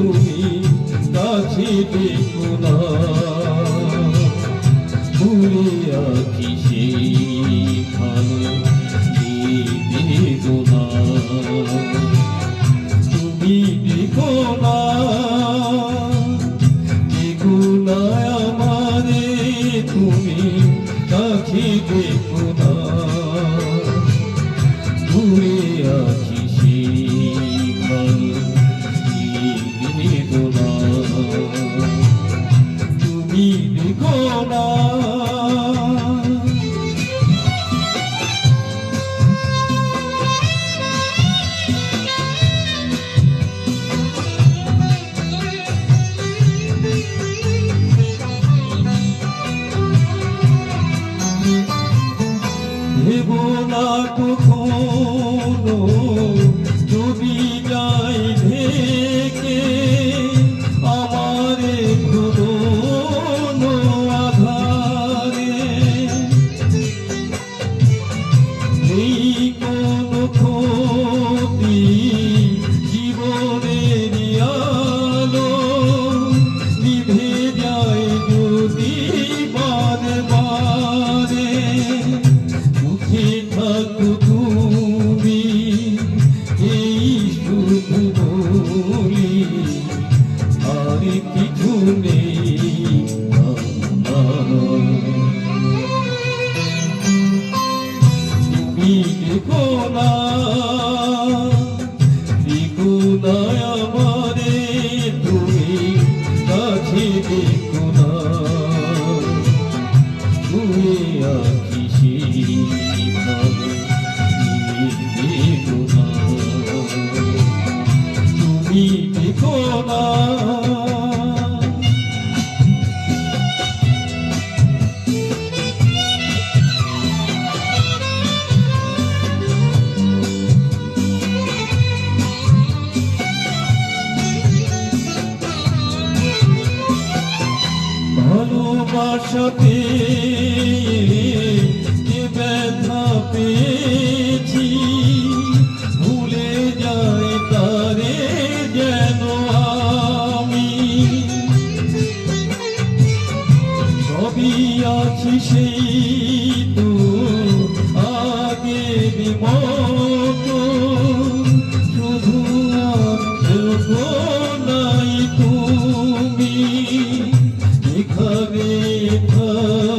তুমি কাছে দেখো না। ভুলিয়া কি সেই ভালো বেদনা তুমি দেখো না দেখো না আমারে তুমি কাছে দেখো ভেব না কখনো। যদি তুমি আছি তুমি দেখো না ভালোবাসাতে যে ব্যথা পেয়েছি? ভুলে যায় তারে যেন আমি। সেই এখানে থাকো